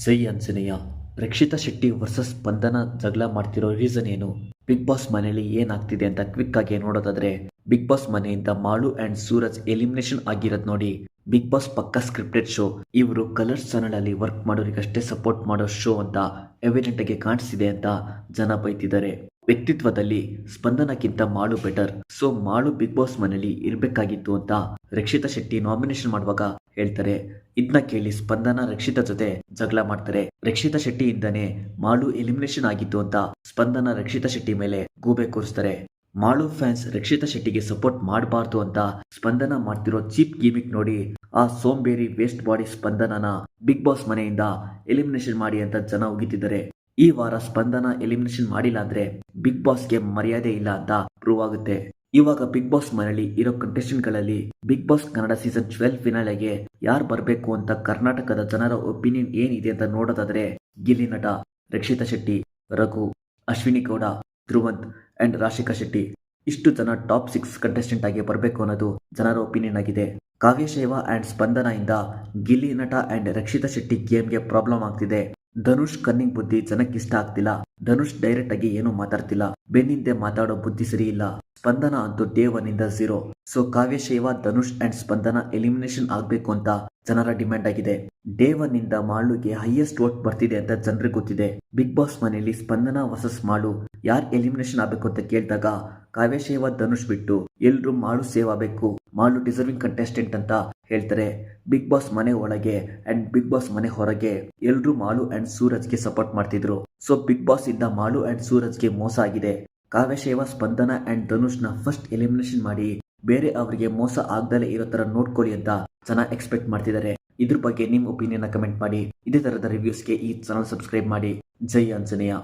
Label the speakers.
Speaker 1: ಜೈ Anjaneya. Rakshita Shetty versus Spandana ಜಗಳ ಮಾಡ್ತಿರೋ reason ಏನು? ಬಿಗ್ ಬಾಸ್ ಮನೆಯಲ್ಲಿ ಏನಾಗ್ತಿದೆ ಅಂತ ಕ್ವಿಕ್ ಆಗಿ ನೋಡೋದಾದ್ರೆ ಬಿಗ್ ಬಾಸ್ ಮನೆಯಿಂದ ಮಾಳು ಅಂಡ್ ಸೂರಜ್ ಎಲಿಮಿನೇಷನ್ ಆಗಿರೋದ್ ನೋಡಿ. ಬಿಗ್ ಬಾಸ್ ಪಕ್ಕ ಸ್ಕ್ರಿಪ್ಟೆಡ್ ಶೋ ಇವರು ಕಲರ್ಸ್ ಚಾನಲ್ ಅಲ್ಲಿ ವರ್ಕ್ ಮಾಡೋರಿಗಷ್ಟೇ ಸಪೋರ್ಟ್ ಮಾಡೋ ಶೋ ಅಂತ ಎವಿಡೆಂಟ್ ಆಗಿ ಕಾಣಿಸ್ತಿದೆ ಅಂತ ಜನ ಬೈತಿದ್ದಾರೆ. ವ್ಯಕ್ತಿತ್ವದಲ್ಲಿ ಸ್ಪಂದನಕ್ಕಿಂತ Malu better so Malu Bigg Boss ಮನೆಯಲ್ಲಿ ಇರಬೇಕಾಗಿತ್ತು ಅಂತ ರಕ್ಷಿತಾ ಶೆಟ್ಟಿ ನಾಮಿನೇಷನ್ ಮಾಡುವಾಗ ಹೇಳ್ತಾರೆ. ಇದನ್ನ ಕೇಳಿ ಸ್ಪಂದನ ರಕ್ಷಿತಾ ಜೊತೆ ಜಗಳ ಮಾಡ್ತಾರೆ. ರಕ್ಷಿತಾ ಶೆಟ್ಟಿಯಿಂದನೇ ಮಾಳು ಎಲಿಮಿನೇಷನ್ ಆಗಿತ್ತು ಅಂತ ಸ್ಪಂದನ ರಕ್ಷಿತಾ ಶೆಟ್ಟಿ ಮೇಲೆ ಗೂಬೆ ಕೂರಿಸ್ತಾರೆ. ಮಾಳು ಫ್ಯಾನ್ಸ್ ರಕ್ಷಿತಾ ಶೆಟ್ಟಿಗೆ ಸಪೋರ್ಟ್ ಮಾಡಬಾರ್ದು ಅಂತ ಸ್ಪಂದನ ಮಾಡ್ತಿರೋ ಚೀಪ್ ಗಿಮಿಕ್ ನೋಡಿ ಆ ಸೋಂಬೇರಿ ವೇಸ್ಟ್ ಬಾಡಿ ಸ್ಪಂದನನ ಬಿಗ್ ಬಾಸ್ ಮನೆಯಿಂದ ಎಲಿಮಿನೇಷನ್ ಮಾಡಿ ಅಂತ ಜನ ಉಗಿತಿದ್ದಾರೆ. ಈ ವಾರ ಸ್ಪಂದನ ಎಲಿಮಿನೇಷನ್ ಮಾಡಿಲ್ಲ ಅಂದ್ರೆ ಬಿಗ್ ಬಾಸ್ಗೆ ಮರ್ಯಾದೆ ಇಲ್ಲ ಅಂತ ಪ್ರೂವ್ ಆಗುತ್ತೆ. ಇವಾಗ ಬಿಗ್ ಬಾಸ್ ಮನೆಯಲ್ಲಿ ಇರೋ ಕಂಟೆಸ್ಟೆಂಟ್ಗಳಲ್ಲಿ Bigg Boss Kannada season twelve ಫಿನಾಲೆಗೆ ಯಾರು ಬರಬೇಕು ಅಂತ ಕರ್ನಾಟಕದ ಜನರ ಒಪಿನಿಯನ್ ಏನಿದೆ ಅಂತ ನೋಡೋದಾದ್ರೆ ಗಿಲ್ಲಿ ನಟ ರಕ್ಷಿತಾ ಶೆಟ್ಟಿ, ರಘು, ಅಶ್ವಿನಿ ಗೌಡ, ಧ್ರುವಂತ್ ಅಂಡ್ ರಾಶಿಕಾ ಶೆಟ್ಟಿ. ಇಷ್ಟು ಜನ ಟಾಪ್ ಸಿಕ್ಸ್ ಕಂಟೆಸ್ಟೆಂಟ್ ಆಗಿ ಬರಬೇಕು ಅನ್ನೋದು ಜನರ ಒಪಿನಿಯನ್ ಆಗಿದೆ. ಕಾವ್ಯಶೈವ ಅಂಡ್ ಸ್ಪಂದನ ಇಂದ ಗಿಲ್ಲಿ ನಟ ಅಂಡ್ ರಕ್ಷಿತಾ ಶೆಟ್ಟಿ ಗೇಮ್ಗೆ ಪ್ರಾಬ್ಲಮ್ ಆಗ್ತಿದೆ. ಧನುಷ್ ಕನ್ನಿಂಗ್ ಬುದ್ಧಿ ಜನಕ್ಕೆ ಇಷ್ಟ ಆಗ್ತಿಲ್ಲ. ಧನುಷ್ ಡೈರೆಕ್ಟ್ ಆಗಿ ಏನು ಮಾತಾಡ್ತಿಲ್ಲ. ಬೆನ್ನಿಂದೆ ಮಾತಾಡೋ ಬುದ್ಧಿ ಸರಿ ಇಲ್ಲ. ಸ್ಪಂದನ ಅಂತೂ ಡೇ ಒನ್ ಇಂದ zero so ಕಾವ್ಯಶೈವ Dhanush and Spandana elimination ಆಗ್ಬೇಕು ಅಂತ ಜನರ ಡಿಮ್ಯಾಂಡ್ ಆಗಿದೆ. ಡೇ ಒನ್ ಇಂದ ಮಾಳುಗೆ ಹೈಯೆಸ್ಟ್ ವೋಟ್ ಬರ್ತಿದೆ ಅಂತ ಜನರಿಗೆ ಗೊತ್ತಿದೆ. ಬಿಗ್ ಬಾಸ್ ಮನೆಯಲ್ಲಿ ಸ್ಪಂದನ ವರ್ಸಸ್ ಮಾಳು ಯಾರ್ ಎಲಿಮಿನೇಷನ್ ಆಗ್ಬೇಕು ಅಂತ ಕೇಳಿದಾಗ ಕಾವ್ಯಶೈವ ಧನುಷ್ ಬಿಟ್ಟು ಎಲ್ರು ಮಾಳು ಸೇವ್ ಆಗ್ಬೇಕು. ಮಾಳು ಡಿಸರ್ವಿಂಗ್ ಕಂಟೆಸ್ಟೆಂಟ್ ಅಂತ ಹೇಳ್ತಾರೆ ಬಿಗ್ ಬಾಸ್ ಮನೆ ಒಳಗೆ ಅಂಡ್ ಬಿಗ್ ಬಾಸ್ ಮನೆ ಹೊರಗೆ ಎಲ್ರು ಮಾಲು ಅಂಡ್ ಸೂರಜ್ಗೆ ಸಪೋರ್ಟ್ ಮಾಡ್ತಿದ್ರು. ಸೊ ಬಿಗ್ ಬಾಸ್ ಇಂದ ಮಾಲು ಅಂಡ್ ಸೂರಜ್ಗೆ ಮೋಸ ಆಗಿದೆ. ಕಾವ್ಯಶೇವ, ಸ್ಪಂದನ ಅಂಡ್ ಧನುಷ್ನ ಫಸ್ಟ್ ಎಲಿಮಿನೇಷನ್ ಮಾಡಿ ಬೇರೆ ಅವರಿಗೆ ಮೋಸ ಆಗ್ದಲೇ ಇರೋ ತರ ನೋಡ್ಕೊಳ್ಳಿ ಅಂತ ಜನ ಎಕ್ಸ್ಪೆಕ್ಟ್ ಮಾಡ್ತಿದ್ದಾರೆ. ಇದ್ರ ಬಗ್ಗೆ ನಿಮ್ ಒಪಿನಿಯನ್ ಕಮೆಂಟ್ ಮಾಡಿ. ಇದೇ ತರದ ರಿವ್ಯೂಸ್ಗೆ ಈ ಚಾನಲ್ ಸಬ್ಸ್ಕ್ರೈಬ್ ಮಾಡಿ. ಜೈ ಆಂಜನೇಯ.